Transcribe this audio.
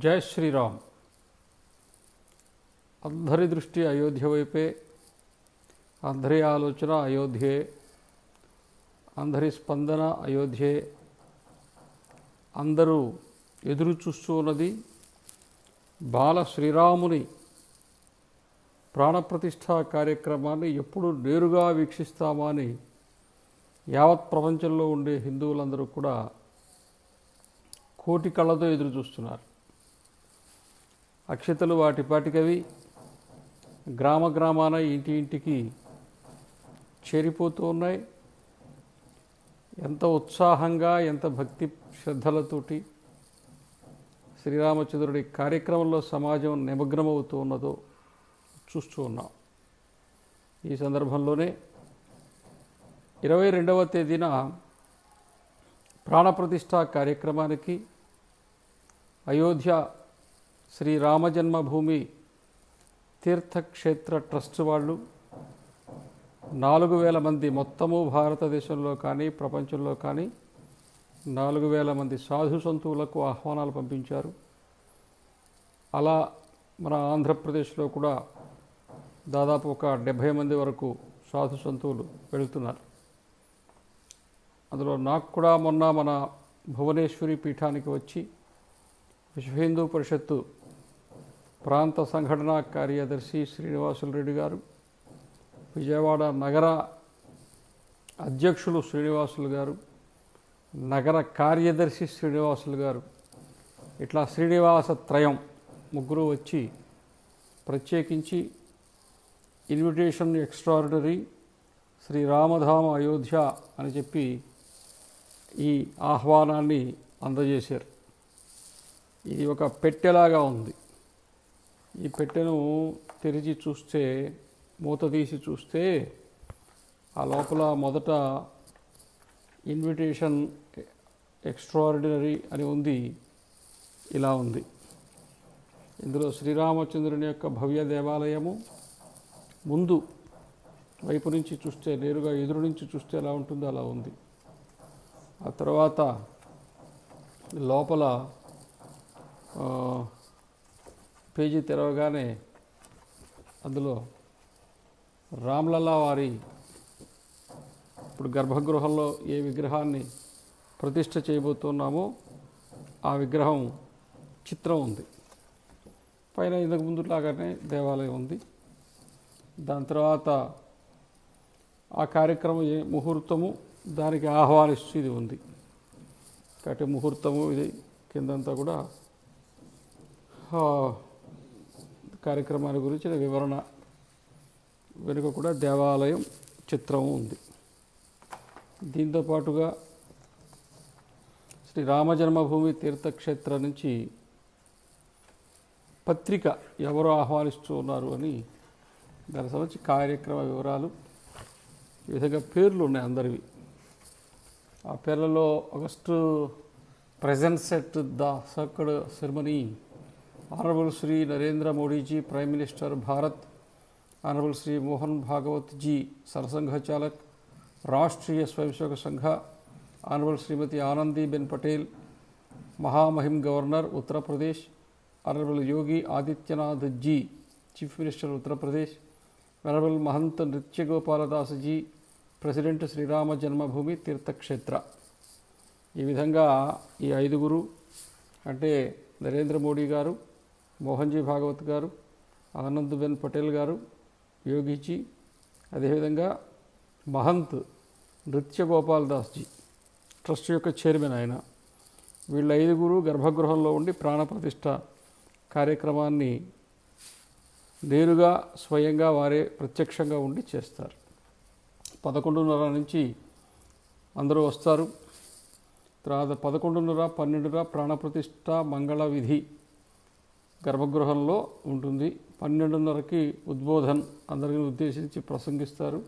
జై శ్రీరామ్. అందరి దృష్టి అయోధ్య వైపే అందరి ఆలోచన అయోధ్యే అందరి స్పందన అయోధ్యే. అందరూ ఎదురు చూస్తూ ఉన్నది బాల శ్రీరాముని ప్రాణప్రతిష్ఠ కార్యక్రమాన్ని ఎప్పుడు నేరుగా వీక్షిస్తామా అని యావత్ ప్రపంచంలో ఉండే హిందువులందరూ కూడా కోటి కళ్ళతో ఎదురు చూస్తున్నారు. అక్షతలు వాటిపాటికవి. గ్రామ గ్రామాన ఇంటి ఇంటికి చేరిపోతూ ఉన్నాయి. ఎంత ఉత్సాహంగా ఎంత భక్తి శ్రద్ధలతోటి శ్రీరామచంద్రుడి కార్యక్రమంలో సమాజం నిమగ్నమవుతూ ఉన్నదో చూస్తూ ఉన్నాం. ఈ సందర్భంలోనే ఇరవై రెండవ తేదీన ప్రాణప్రతిష్ఠ కార్యక్రమానికి అయోధ్య శ్రీ రామజన్మభూమి తీర్థక్షేత్ర ట్రస్ట్ వాళ్ళు. నాలుగు వేల మంది మొత్తము భారతదేశంలో కానీ ప్రపంచంలో కానీ నాలుగు వేల మంది సాధు సంతువులకు ఆహ్వానాలు పంపించారు. అలా మన ఆంధ్రప్రదేశ్లో కూడా దాదాపు ఒక డెబ్భై మంది వరకు సాధు సంతువులు వెళుతున్నారు. అందులో నాకు కూడా మొన్న మన భువనేశ్వరి పీఠానికి వచ్చి విశ్వ హిందూ పరిషత్తు ప్రాంత సంఘటన కార్యదర్శి శ్రీనివాసులు రెడ్డి గారు విజయవాడ నగర అధ్యక్షులు శ్రీనివాసులు గారు నగర కార్యదర్శి శ్రీనివాసులు గారు. ఇట్లా శ్రీనివాస త్రయం ముగ్గురు వచ్చి ప్రత్యేకించి ఇన్విటేషన్ ఎక్స్ట్రాడినరీ శ్రీ రామధామ అయోధ్య అని చెప్పి ఈ ఆహ్వానాన్ని అందజేశారు. ఇది ఒక పెట్టెలాగా ఉంది. ఈ పెట్టెను తెరిచి చూస్తే మూత తీసి చూస్తే ఆ లోపల మొదట ఇన్విటేషన్ ఎక్స్ట్రాడినరీ అని ఉంది. ఇలా ఉంది. ఇందులో శ్రీరామచంద్రుని యొక్క భవ్య దేవాలయము ముందు వైపు నుంచి చూస్తే నేరుగా ఎదురు నుంచి చూస్తే ఎలా ఉంటుందో అలా ఉంది. ఆ తర్వాత లోపల పేజీ తెరవగానే అందులో రామ్లల్లా వారి ఇప్పుడు గర్భగృహంలో ఏ విగ్రహాన్ని ప్రతిష్ట చేయబోతున్నామో ఆ విగ్రహం చిత్రం ఉంది. పైన ఇంతకు ముందులాగానే దేవాలయం ఉంది. దాని తర్వాత ఆ కార్యక్రమం ఏ ముహూర్తము దానికి ఆహ్వానిస్తూ ఇది ఉంది. కాబట్టి ముహూర్తము ఇది కిందంతా కూడా. కార్యక్రమాల గురించిన వివరణ వెనుక కూడా దేవాలయం చిత్రం ఉంది. దీంతో పాటుగా శ్రీ రామజన్మభూమి తీర్థక్షేత్రం నుంచి పత్రిక ఎవరు ఆహ్వానిస్తూ ఉన్నారు అని దాని సంబంధించి కార్యక్రమ వివరాలు ఈ విధంగా పేర్లు ఉన్నాయి అందరివి. ఆ పేర్లలో August presents set the sacred ceremony honourable Shri Narendra Modiji prime minister Bharat honourable Shri Mohan Bhagwat ji Sarsangh chalak Rashtriya Swayamsevak Sangh honourable Shrimati Anandiben Patel మహామహిమ్ governor Uttar Pradesh honourable Yogi Adityanath ji chief minister Uttar Pradesh venerable Mahant Nrityagopaldas ji president Shri Ram Janmabhoomi Teerth Kshetra. ఈ విధంగా ఈ ఐదుగురు అంటే నరేంద్ర మోడీ గారు మోహన్జీ భాగవత్ గారు ఆనంద్ పటేల్ గారు యోగిజీ అదేవిధంగా Mahant Nritya Gopal Das ji trust యొక్క చైర్మన్ ఆయన. వీళ్ళ ఐదుగురు గర్భగృహంలో ఉండి ప్రాణప్రతిష్ఠ కార్యక్రమాన్ని నేరుగా స్వయంగా వారే ప్రత్యక్షంగా ఉండి చేస్తారు. పదకొండున్నర నుంచి అందరూ వస్తారు. తర్వాత పదకొండున్నర పన్నెండున్నర ప్రాణప్రతిష్ఠ మంగళ విధి గర్భగృహంలో ఉంటుంది. పన్నెండున్నరకి ఉద్బోధన్ అందరిని ఉద్దేశించి ప్రసంగిస్తారు.